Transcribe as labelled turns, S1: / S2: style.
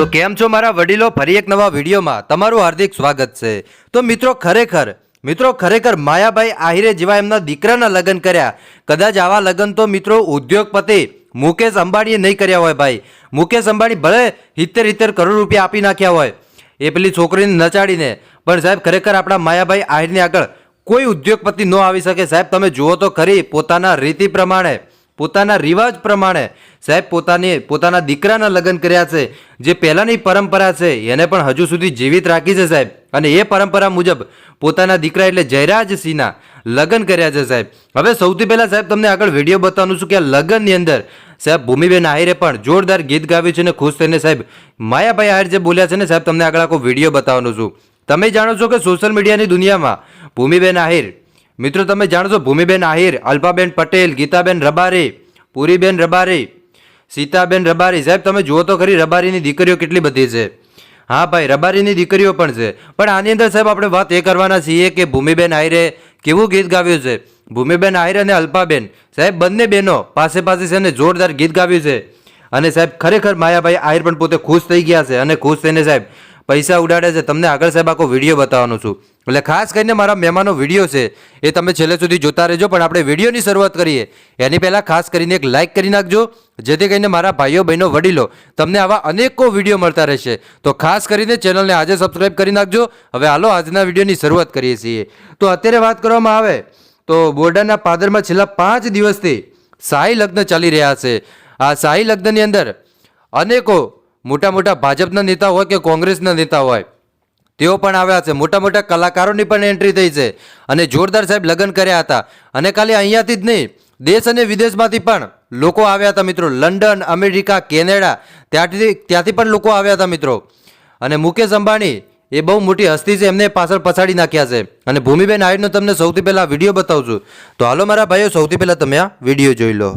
S1: તો કેમ છો મારા વડીલો? ફરી એક નવા વિડીયોમાં તમારું હાર્દિક સ્વાગત છે. તો મિત્રો, ખરેખર મિત્રો, ખરેખર માયાભાઈ આહિરે જેવા એમના દીકરાના લગ્ન કર્યા. કદાચ આવા લગ્ન તો મિત્રો ઉદ્યોગપતિ મુકેશ અંબાણીએ નહીં કર્યા હોય ભાઈ. મુકેશ અંબાણી ભલે સિત્તેર સિત્તેર કરોડ રૂપિયા આપી નાખ્યા હોય, એ પેલી છોકરીને નચાડીને. પણ સાહેબ, ખરેખર આપણા માયાભાઈ આહિરની આગળ કોઈ ઉદ્યોગપતિ ન આવી શકે. સાહેબ, તમે જુઓ તો ખરી, પોતાના રીતિ પ્રમાણે, પોતાના રિવાજ પ્રમાણે સાહેબ, પોતાની, પોતાના દીકરાના લગ્ન કર્યા છે, જે પહેલાંની પરંપરા છે, એને પણ હજુ સુધી જીવિત રાખી છે સાહેબ. અને એ પરંપરા મુજબ પોતાના દીકરા એટલે જયરાજ સિંહના લગ્ન કર્યા છે સાહેબ. હવે સૌથી પહેલાં સાહેબ, તમને આગળ વીડિયો બતાવવાનું છું કે આ લગ્નની અંદર સાહેબ, ભૂમિબેન આહિરે પણ જોરદાર ગીત ગાવ્યું છે અને ખુશ થઈને સાહેબ, માયાભાઈ આહિર જે બોલ્યા છે ને સાહેબ, તમને આગળ આખો વીડિયો બતાવવાનો છું. તમે જાણો છો કે સોશિયલ મીડિયાની દુનિયામાં ભૂમિબેન આહિર, મિત્રો તમે જાણો છો ભૂમિબેન આહિર, અલ્પાબેન પટેલ, ગીતાબેન રબારી, પુરીબેન રબારી સીતાબેન રબારી સાહેબ, તમે જુઓ તો ખરી, રબારીની દીકરીઓ કેટલી બધી છે. હા ભાઈ, રબારીની દીકરીઓ પણ છે. પણ આની અંદર સાહેબ આપણે વાત એ કરવાના છીએ કે ભૂમિબેન આહિરે કેવું ગીત ગાવ્યું છે? ભૂમિબેન આયર અને અલ્પાબેન. સાહેબ, બંને બહેનો પાસે પાસે છે ને જોરદાર ગીત ગાવ્યું છે. અને સાહેબ, ખરેખર માયાભાઈ આહિર પણ પોતે ખુશ થઈ ગયા છે અને ખુશ થઈને સાહેબ પૈસા ઉડાડે છે. તમને આગળ સાહેબ આખો વીડિયો બતાવવાનો છું. એટલે ખાસ કરીને મારા મહેમાનો વીડિયો છે, એ તમે છેલ્લે સુધી જોતા રહેજો, પણ આપણે વિડીયોની શરૂઆત કરીએ. એની પહેલાં ખાસ કરીને એક લાઇક કરી નાખજો, જેથી કરીને મારા ભાઈઓ, બહેનો, વડીલો તમને આવા અનેકો વીડિયો મળતા રહેશે. તો ખાસ કરીને ચેનલને આજે સબસ્ક્રાઈબ કરી નાખજો. હવે હાલો, આજના વિડીયોની શરૂઆત કરીએ છીએ. તો અત્યારે વાત કરવામાં આવે, તો બોર્ડરના પાદરમાં છેલ્લા પાંચ દિવસથી શાહી લગ્ન ચાલી રહ્યા છે. આ શાહી લગ્નની અંદર અનેકો મોટા મોટા ભાજપના નેતા હોય કે કોંગ્રેસના નેતા હોય, તેઓ પણ આવ્યા છે. મોટા મોટા કલાકારોની પણ એન્ટ્રી થઈ છે અને જોરદાર સાહેબ લગ્ન કર્યા હતા. અને ખાલી અહીંયાથી જ નહીં, દેશ અને વિદેશમાંથી પણ લોકો આવ્યા હતા મિત્રો. લંડન, અમેરિકા, કેનેડા, ત્યાંથી ત્યાંથી પણ લોકો આવ્યા હતા મિત્રો. અને મુકેશ અંબાણી એ બહુ મોટી હસ્તી છે, એમને પાછળ પછાડી નાખ્યા છે. અને ભૂમિબેન આયરનો તમને સૌથી પહેલાં વીડિયો બતાવું છું. તો હાલો મારા ભાઈઓ, સૌથી પહેલાં તમે આ વીડિયો જોઈ લો.